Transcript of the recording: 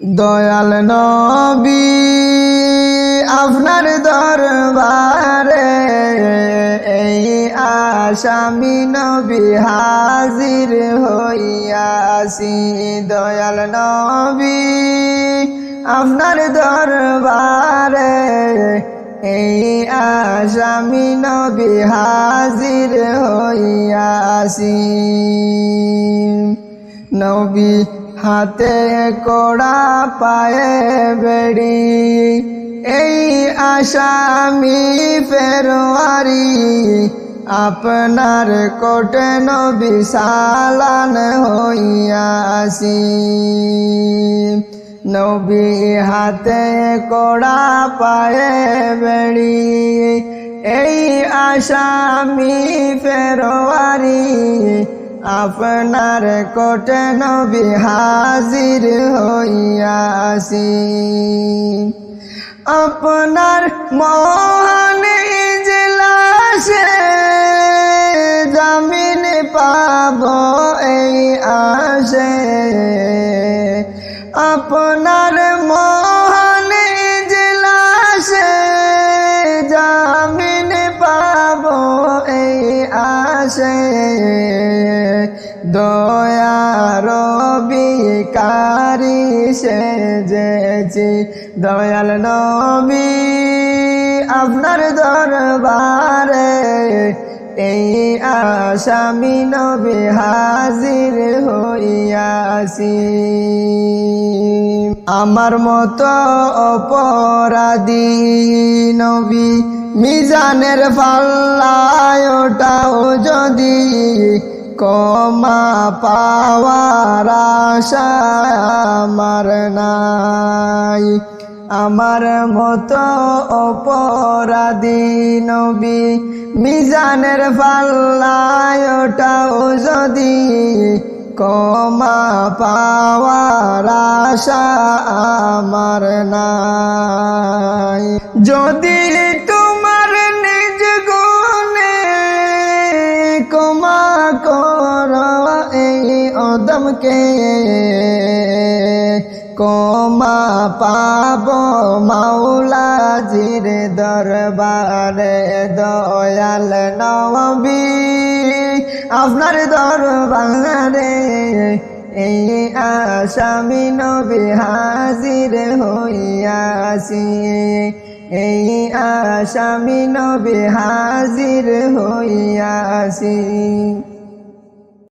দয়াল নবী, আপনার দরবারে এই আসামি নবী হাজির হইয়াছি। দয়াল নবী, আপনার দরবারে এই আসামি নবী হাজির হইয়াছি। নবী হাতে কড়া পায়ে বেড়ি। এই আসামি ফেরোয়ারি আপনার কোটে নবী সালান হইয়াছি। নবী হাতে কড়া পায়ে বেড়ি। এই আসামি ফেরোয়ারি আপনার কোটে নবী হাজির হইয়াছি। আপনার মহান ইজলাসে জামিন পাব এই আসে আপনার মহান ইজলাসে জামিন পাব এই আসে দয়ার বিকারি সেজেছি। দয়াল নবী, আপনার দরবারে এই আসামি নবী হাজির হইয়াছি। আমার মতো অপরাধী নবী, মিজানের পাল্লায় ওটাও যদি কমা পাওয়ার আশা আমার নাই। আমার মতো অপরাধী নবী, মিজানের পাল্লায় ওটাও যদি। কমা পাওয়ার আশা আমার নাই। যদি এই অদমকে কমা পাব মাওলা জির দরবারে দয়াল নবী। আপনার দরবারে এই আসামি নবী হাজির হইয়াছি। এই আসামি নবী হাজির হইয়াছি।